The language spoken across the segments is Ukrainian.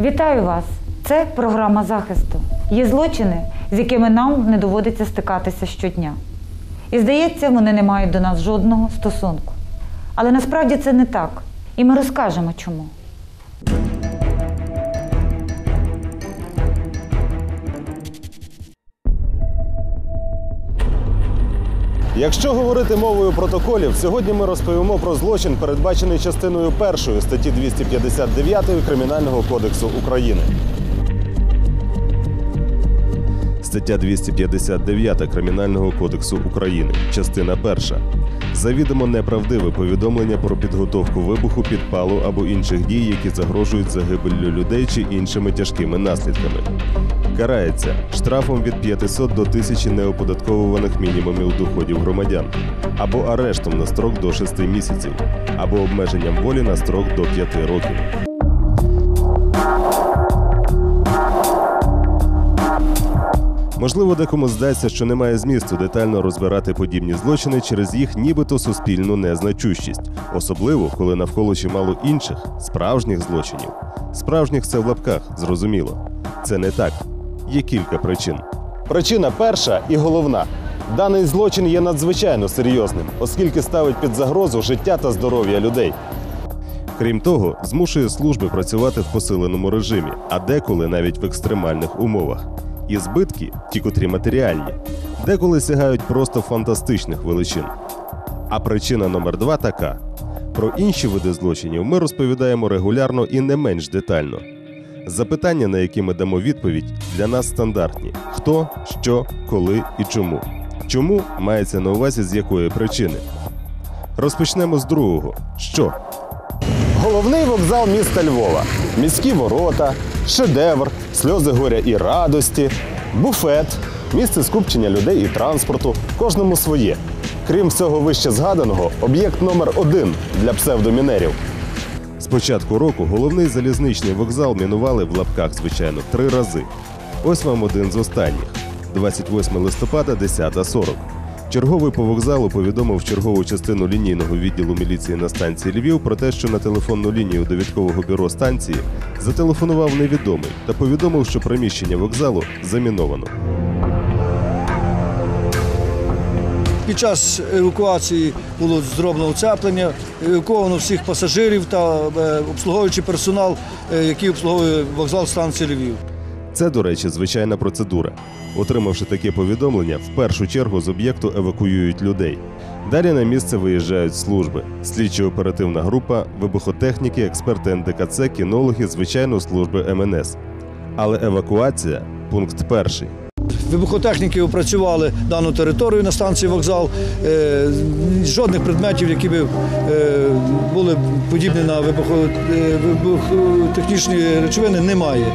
Вітаю вас! Це програма захисту. Є злочини, з якими нам не доводиться стикатися щодня. І здається, вони не мають до нас жодного стосунку. Але насправді це не так. І ми розкажемо чому. Якщо говорити мовою протоколів, сьогодні ми розповімо про злочин, передбачений частиною першої статті 259 Кримінального кодексу України. Стаття 259 Кримінального кодексу України, частина перша. Завідомо неправдиве повідомлення про підготовку вибуху, підпалу або інших дій, які загрожують загибеллю людей чи іншими тяжкими наслідками. Карається штрафом від 500 до 1000 неоподатковуваних мінімумів доходів громадян, або арештом на строк до 6 місяців, або обмеженням волі на строк до 5 років. Можливо, декому здасться, що немає змісту детально розбирати подібні злочини через їх нібито суспільну незначущість, особливо коли навколо чимало інших справжніх злочинів. Справжніх це в лапках, зрозуміло. Це не так. Є кілька причин. Причина перша і головна. Даний злочин є надзвичайно серйозним, оскільки ставить під загрозу життя та здоров'я людей. Крім того, змушує служби працювати в посиленому режимі, а деколи навіть в екстремальних умовах. І збитки, ті, котрі матеріальні, деколи сягають просто фантастичних величин. А причина номер два така: про інші види злочинів ми розповідаємо регулярно і не менш детально. Запитання, на які ми дамо відповідь, для нас стандартні: хто, що, коли і чому. Чому мається на увазі з якої причини? Розпочнемо з другого. Що? Головний вокзал міста Львова. Міські ворота, шедевр, сльози горя і радості, буфет, місце скупчення людей і транспорту. Кожному своє. Крім всього вище згаданого, об'єкт номер один для псевдомінерів. Початку року головний залізничний вокзал мінували в лапках, звичайно, три рази. Ось вам один з останніх: 28 листопада, 10.40. Черговий по вокзалу повідомив чергову частину лінійного відділу міліції на станції Львів про те, що на телефонну лінію довідкового бюро станції зателефонував невідомий та повідомив, що приміщення вокзалу заміновано. Під час евакуації було зроблено оцеплення, евакуовано всіх пасажирів та е, обслуговуючий персонал, е, який обслуговує вокзал станції Львів. Це, до речі, звичайна процедура. Отримавши таке повідомлення, в першу чергу з об'єкту евакуюють людей. Далі на місце виїжджають служби: слідчо-оперативна група, вибухотехніки, експерти НДКЦ, кінологи, звичайно, служби МНС. Але евакуація пункт перший. Вибухотехніки опрацювали дану територію на станції вокзал. Е, Жодних предметів, які б е, були подібні на е, вибухотехнічні речовини, немає.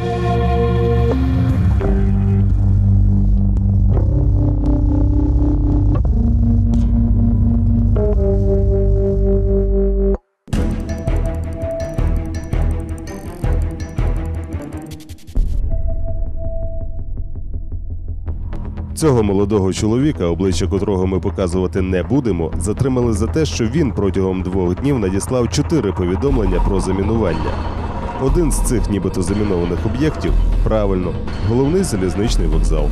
Цього молодого чоловіка, обличчя котрого ми показувати не будемо, затримали за те, що він протягом двох днів надіслав чотири повідомлення про замінування. Один з цих нібито замінованих об'єктів правильно головний залізничний вокзал.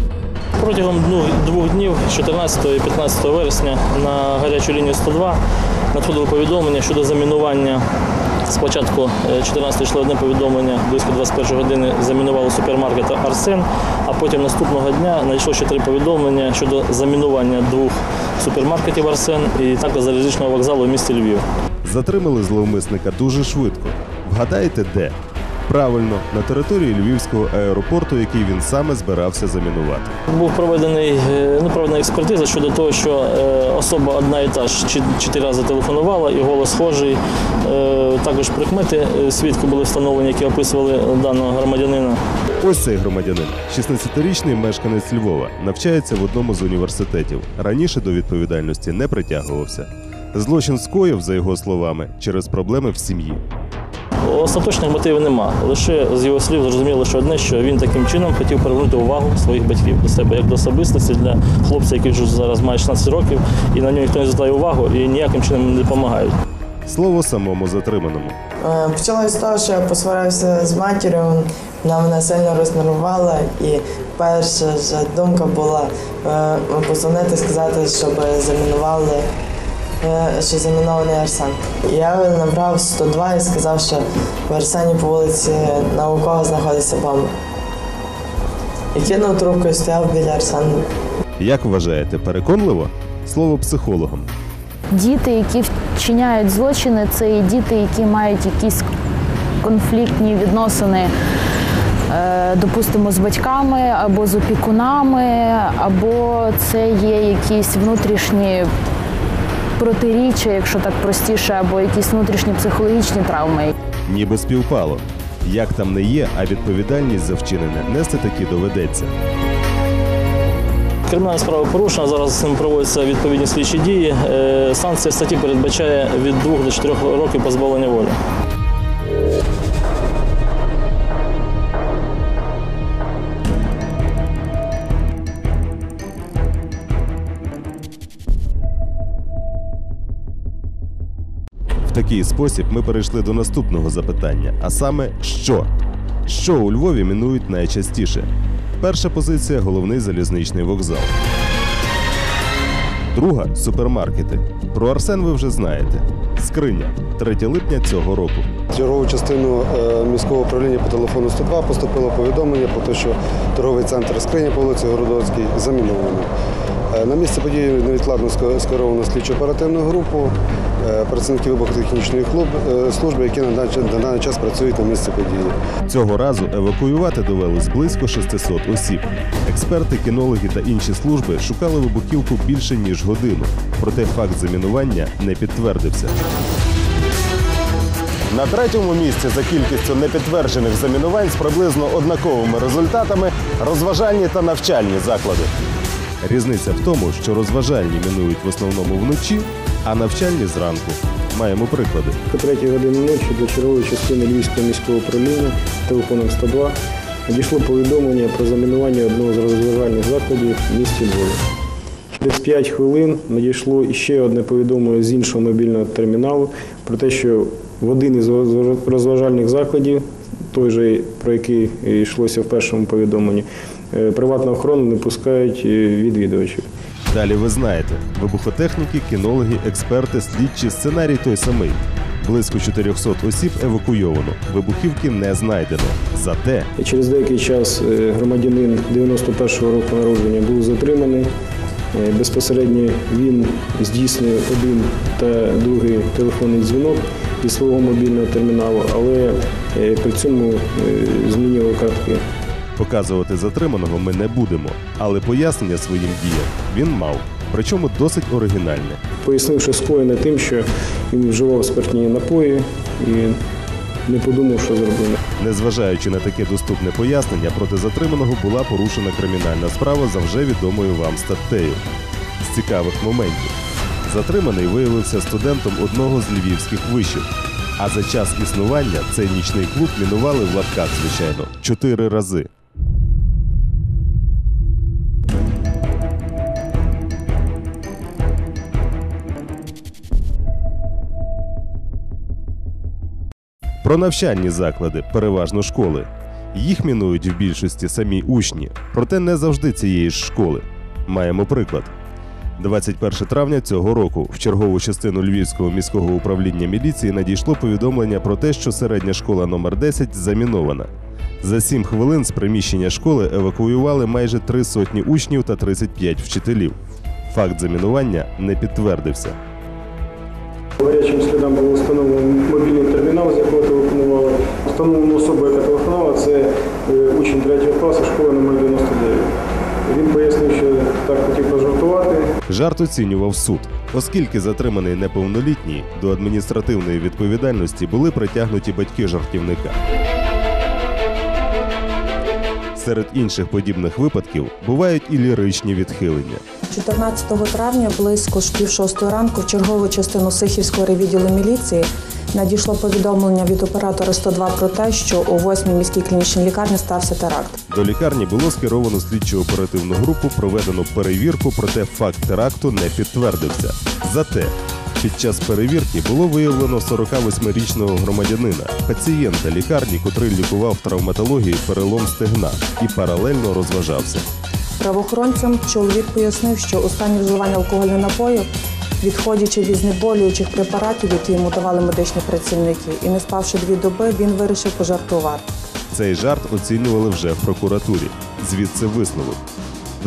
Протягом ну, двох днів, 14 і 15 вересня, на гарячу лінію 102 надходило повідомлення щодо замінування. Спочатку е, 14 йшло одне повідомлення, близько 21 години замінували супермаркет Арсен, а потім наступного дня надійшло ще три повідомлення щодо замінування двох супермаркетів Арсен і також залізничного вокзалу в місті Львів. Затримали зловмисника дуже швидко. Вгадаєте, де? Правильно, на території Львівського аеропорту, який він саме збирався замінувати. Був проведений е, ну, проведена експертиза щодо того, що е, особа одна і та ж чотири рази телефонувала, і голос схожий. Е, Також прикмети е, свідку були встановлені, які описували даного громадянина. Ось цей громадянин, 16-річний мешканець Львова, навчається в одному з університетів. Раніше до відповідальності не притягувався. Злочин скоїв, за його словами, через проблеми в сім'ї. Остаточних мотивів нема. Лише з його слів зрозуміло, що одне, що він таким чином хотів привернути увагу своїх батьків до себе як до особистості для хлопця, який вже зараз має 16 років, і на нього ніхто не звертає увагу і ніяким чином не допомагають. Слово самому затриманому. Е, Почалося з того, що я посварився з матір'ю, вона мене сильно рознервувала, і перша ж думка була е, позвонити, сказати, щоб замінували, е, що замінований Арсен. Я набрав 102 і сказав, що в Арсені по вулиці Наукова знаходиться бомба. І кинув трубку і стояв біля Арсена. Як вважаєте, переконливо? Слово психологам. Діти, які вчиняють злочини, це і діти, які мають якісь конфліктні відносини, е, допустимо, з батьками або з опікунами, або це є якісь внутрішні протиріччя, якщо так простіше, або якісь внутрішні психологічні травми. Ніби співпало. Як там не є, а відповідальність за вчинене нести таки доведеться. Кримінальна справа порушена, зараз з проводяться відповідні слідчі дії. Е, Санкція статті передбачає від 2 до 4 років позбавлення волі. Такий спосіб ми перейшли до наступного запитання: а саме, що? Що у Львові мінують найчастіше? Перша позиція головний залізничний вокзал. Друга супермаркети. Про Арсен ви вже знаєте. Скриня 3 липня цього року. В чергову частину е, міського управління по телефону 102 поступило повідомлення про те, що торговий центр скриня по вулиці Городоцькій замінований. Е, На місце події невідкладно скеровано слідчо оперативну групу, е, працівники вибухотехнічної клуб, е, служби, які на даний час- на даний час працюють на місці події. Цього разу евакуювати довелось близько 600 осіб. Експерти, кінологи та інші служби шукали вибухівку більше ніж годину. Проте факт замінування не підтвердився. На третьому місці за кількістю непідтверджених замінувань з приблизно однаковими результатами розважальні та навчальні заклади. Різниця в тому, що розважальні мінують в основному вночі, а навчальні зранку. Маємо приклади. О 3 годині ночі до чергової частини Львівського міського управління телефоном 102 надійшло повідомлення про замінування одного з розважальних закладів в місті Львові. Через 5 хвилин надійшло іще одне повідомлення з іншого мобільного терміналу про те, що в один із розважальних закладів, той же, про який йшлося в першому повідомленні, приватна охорона не пускають е, відвідувачів. Далі ви знаєте: вибухотехніки, кінологи, експерти, слідчі, сценарій той самий. Близько 400 осіб евакуйовано. Вибухівки не знайдено. Зате Через деякий час е, громадянин 91-го року народження був затриманий. Е, Безпосередньо він здійснює один та другий телефонний дзвінок із свого мобільного терміналу, але е, при цьому е, змінював картки. Показувати затриманого ми не будемо. Але пояснення своїм діям він мав, причому досить оригінальне. Пояснив, що скоєне тим, що він вживав спиртні напої і не подумав, що зробив. Незважаючи на таке доступне пояснення, проти затриманого була порушена кримінальна справа за вже відомою вам статтею. З цікавих моментів. Затриманий виявився студентом одного з львівських вишів. А за час існування цей нічний клуб мінували в лапках, звичайно, чотири рази. Про навчальні заклади, переважно школи. Їх мінують в більшості самі учні, проте не завжди цієї ж школи. Маємо приклад. 21 травня цього року в чергову частину Львівського міського управління міліції надійшло повідомлення про те, що середня школа номер 10 замінована. За 7 хвилин з приміщення школи евакуювали майже три сотні учнів та 35 вчителів. Факт замінування не підтвердився. По гарячим слідам було встановлено Встановлена особа, яка телефонувала, це е, учень 3 класу школи номер 99. Він пояснив, що так хотів пожартувати. Жарт оцінював суд, оскільки затриманий неповнолітній до адміністративної відповідальності були притягнуті батьки жартівника. Серед інших подібних випадків бувають і ліричні відхилення. 14 травня близько ж пів шостої ранку в чергову частину Сихівського райвідділу міліції надійшло повідомлення від оператора 102 про те, що у 8-й міській клінічній лікарні стався теракт. До лікарні було скеровано слідчу оперативну групу, проведено перевірку, проте факт теракту не підтвердився. Зате Під час перевірки було виявлено 48-річного громадянина, пацієнта лікарні, котрий лікував травматології перелом стегна і паралельно розважався. Правоохоронцям чоловік пояснив, що у стані вживання алкогольних напоїв, відходячи від знеболюючих препаратів, які йому давали медичні працівники, і не спавши дві доби, він вирішив пожартувати. Цей жарт оцінювали вже в прокуратурі. Звідси висновок.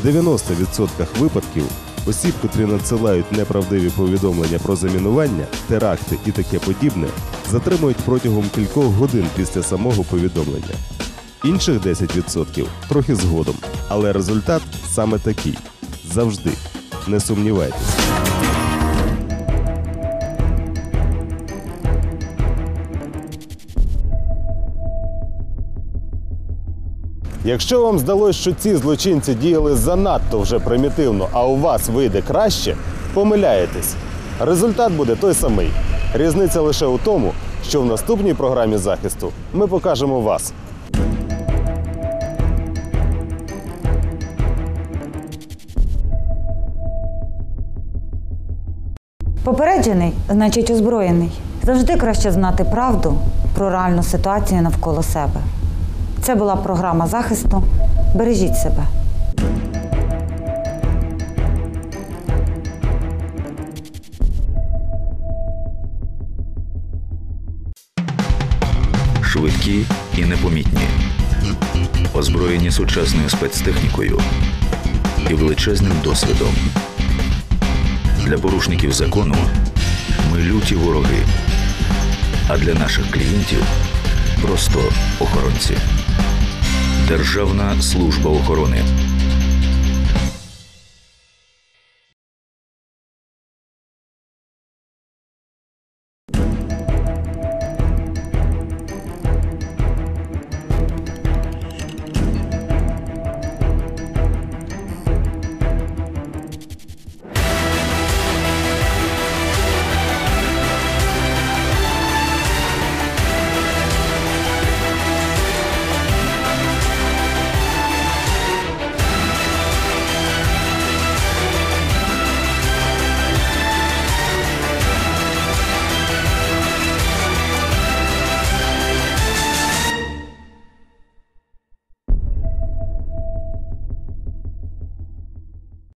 В 90% випадків осіб, котрі надсилають неправдиві повідомлення про замінування, теракти і таке подібне, затримують протягом кількох годин після самого повідомлення. Інших 10% трохи згодом, але результат саме такий. Завжди. Не сумнівайтесь. Якщо вам здалось, що ці злочинці діяли занадто вже примітивно, а у вас вийде краще, помиляєтесь. Результат буде той самий. Різниця лише у тому, що в наступній програмі захисту ми покажемо вас. Попереджений, значить озброєний. Завжди краще знати правду про реальну ситуацію навколо себе. Це була програма захисту. Бережіть себе. швидкі і непомітні, озброєні сучасною спецтехнікою і величезним досвідом. Для порушників закону ми люті вороги, а для наших клієнтів просто охоронці. Державна служба охорони